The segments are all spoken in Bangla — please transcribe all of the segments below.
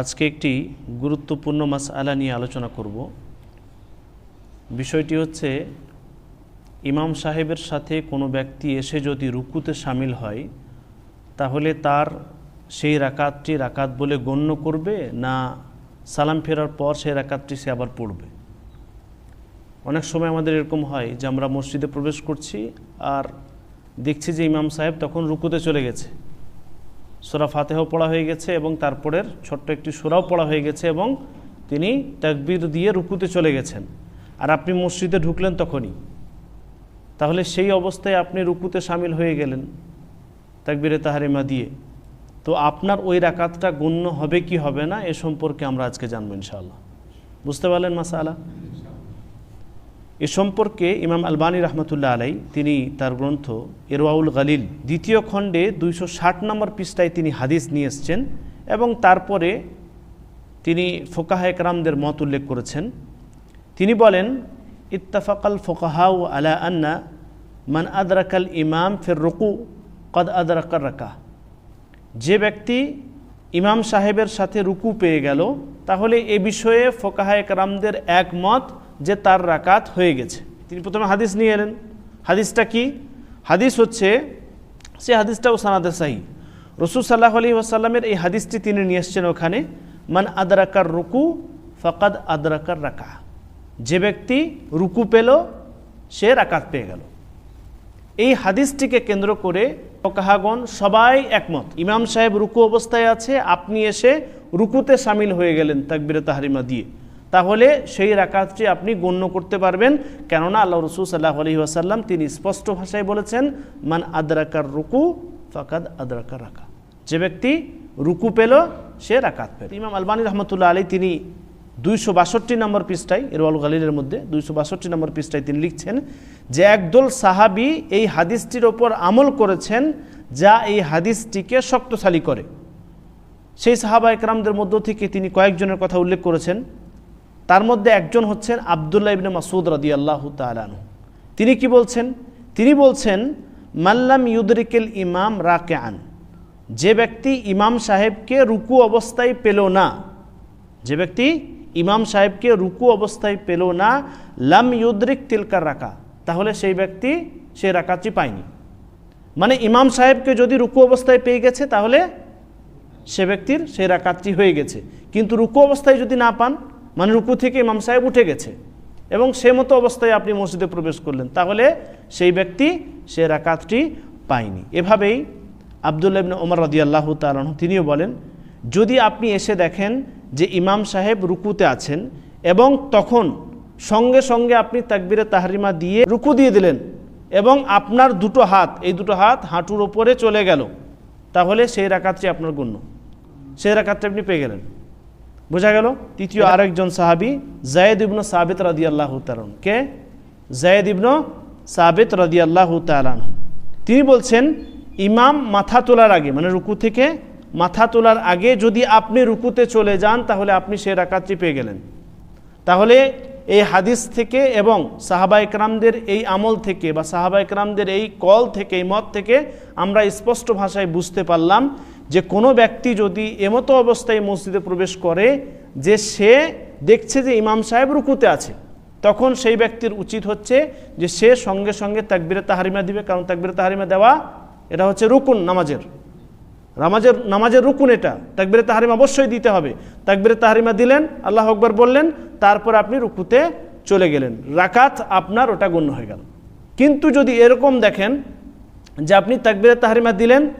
আজকে একটি গুরুত্বপূর্ণ মাস আলা নিয়ে আলোচনা করব। বিষয়টি হচ্ছে, ইমাম সাহেবের সাথে কোনো ব্যক্তি এসে যদি রুকুতে সামিল হয়, তাহলে তার সেই রাকাতটি রাকাত বলে গণ্য করবে না সালাম ফেরার পর সেই রাকাতটি সে আবার পড়বে? অনেক সময় আমাদের এরকম হয় যে আমরা মসজিদে প্রবেশ করছি আর দেখছি যে ইমাম সাহেব তখন রুকুতে চলে গেছে। সোরা ফাতেহ পড়া হয়ে গেছে এবং তারপরের ছোট্ট একটি সোরাও পড়া হয়ে গেছে এবং তিনি তাকবির দিয়ে রুকুতে চলে গেছেন। আর আপনি মসজিদে ঢুকলেন তখনই। তাহলে সেই অবস্থায় আপনি রুকুতে সামিল হয়ে গেলেন তাকবিরে তাহারিমা দিয়ে। তো আপনার ওই রাকাতটা গণ্য হবে কি হবে না এ সম্পর্কে আমরা আজকে জানব ইনশাআল্লাহ। বুঝতে পারলেন মাসালা এ সম্পর্কে ইমাম আলবানী রহমতুল্লাহ আলাই তিনি তার গ্রন্থ এরওয়াউল গালিল দ্বিতীয় খণ্ডে দুইশো ষাট নম্বর পৃষ্ঠায় তিনি হাদিস নিয়ে এসছেন এবং তারপরে তিনি ফোকাহ একরামদের মত উল্লেখ করেছেন। তিনি বলেন, ইত্তাফাকাল ফোকাহাউ আলা আন্না মান আদরাকাল ইমাম ফের রকু কদ আদরাকার রাকা যে ব্যক্তি ইমাম সাহেবের সাথে রুকু পেয়ে গেল, তাহলে এ বিষয়ে ফোকাহা একরামদের একমত যে তার রাকাত হয়ে গেছে। তিনি প্রথমে হাদিস নিয়ে এলেন। হাদিসটা কি? হাদিস হচ্ছে, সে হাদিসটাও সানাদে সাহি। রসুল সাল্লাহ আলী ওয়াসাল্লামের এই হাদিসটি তিনি নিয়ে এসছেন ওখানে, মান আদরাকার রুকু, ফকাদ আদরাকার রাকা যে ব্যক্তি রুকু পেল, সে রাকাত পেয়ে গেল। এই হাদিসটিকে কেন্দ্র করে কাহাগণ সবাই একমত। ইমাম সাহেব রুকু অবস্থায় আছে, আপনি এসে রুকুতে সামিল হয়ে গেলেন তাকবিরে তাহারিমা দিয়ে। তাহলে সেই রাকাতটি আপনি গণ্য করতে পারবেন। কেননা আল্লাহ রসুল সাল্লাহ আলহি আসাল্লাম তিনি স্পষ্ট ভাষায় বলেছেন, মান আদরাকার রুকু, ফাকাদ আদরাকার রাকা। যে ব্যক্তি রুকু পেল, সে রাকাত পেল। ইমাম আলবানী রহমতুল্লাহ আলী তিনি দুইশো বাষট্টি নম্বর পৃষ্ঠায়, এরওয়াল গালিলের মধ্যে দুইশো বাষট্টি নম্বর পৃষ্ঠায় তিনি লিখছেন, যে একদল সাহাবি এই হাদিসটির ওপর আমল করেছেন, যা এই হাদিসটিকে শক্তশালী করে। সেই সাহাবা একরামদের মধ্য থেকে তিনি কয়েকজনের কথা উল্লেখ করেছেন। তার মধ্যে একজন হচ্ছেন আবদুল্লাহ ইবনে মাসুদ রদি আল্লাহ তালানু তিনি কি বলছেন? তিনি বলছেন মাল্লাম ইউদরিকেল ইমাম রাকে আন যে ব্যক্তি ইমাম সাহেবকে রুকু অবস্থায় পেল না, যে ব্যক্তি ইমাম সাহেবকে রুকু অবস্থায় পেল না, লাম ইউদ্রিক তিলকার রাখা তাহলে সেই ব্যক্তি সে রাকাতটি পায়নি। মানে ইমাম সাহেবকে যদি রুকু অবস্থায় পেয়ে গেছে, তাহলে সে ব্যক্তির সেই রাকাতটি হয়ে গেছে। কিন্তু রুকু অবস্থায় যদি না পান মানে রুকু থেকে ইমাম সাহেব উঠে গেছে। এবং সে মতো অবস্থায় আপনি মসজিদে প্রবেশ করলেন। তাহলে সেই ব্যক্তি সে রাকাতটি পায়নি। এভাবেই আবদুল্লাহ ওমর রদিয়াল্লাহ তালন তিনিও বলেন, যদি আপনি এসে দেখেন যে ইমাম সাহেব রুকুতে আছেন এবং তখন সঙ্গে সঙ্গে আপনি তাকবিরে তাহরিমা দিয়ে রুকু দিয়ে দিলেন এবং আপনার দুটো হাত, এই দুটো হাত হাঁটুর ওপরে চলে গেল, তাহলে সেই রাকাতটি আপনার গণ্য। সেই রাকাতটি আপনি পেয়ে গেলেন। বোঝা গেল? তৃতীয় আরেকজন সাহাবি জায়েদ ইবনু সাবিত রাদি আল্লাহ তালন কে? জায়েদ ইবনু সাবিত রাদি আল্লাহ তালান তিনি বলছেন ইমাম মাথা তোলার আগে মানে রুকু থেকে মাথা তোলার আগে যদি আপনি রুকুতে চলে যান তাহলে আপনি সে রাকাতটি পেয়ে গেলেন। তাহলে এই হাদিস থেকে এবং সাহাবা ইকরামদের এই আমল থেকে বা সাহাবা ইকরামদের এই কল থেকে এই মত থেকে আমরা স্পষ্ট ভাষায় বুঝতে পারলাম যে কোনো ব্যক্তি যদি এমতো অবস্থায় মসজিদে প্রবেশ করে যে সে দেখছে যে ইমাম সাহেব রুকুতে আছে, তখন সেই ব্যক্তির উচিত হচ্ছে যে সে সঙ্গে সঙ্গে তাকবিরে তাহারিমা দিবে, কারণ তাকবিরে তাহারিমা দেওয়া, এটা হচ্ছে রুকুন নামাজের। নামাজের নামাজের রুকুন এটা। তাকবিরে তাহারিমা অবশ্যই দিতে হবে। তাকবিরে তাহারিমা দিলেন, আল্লাহ আকবর বললেন, তারপর আপনি রুকুতে চলে গেলেন। রাকাত আপনার, ওটা গণ্য হয়ে গেল। কিন্তু যদি এরকম দেখেন যে আপনি তাকবিরে তাহারিমা দিলেন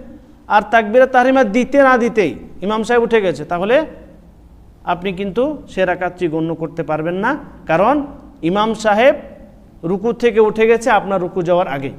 আর তাকবিরা তাহরিমা দিতে না দিতেই ইমাম সাহেব উঠে গেছে। তাহলে আপনি কিন্তু সেরা রাকাতটি গণ্য করতে পারবেন না। কারণ ইমাম সাহেব রুকু থেকে উঠে গেছে, আপনার রুকু যাওয়ার আগেই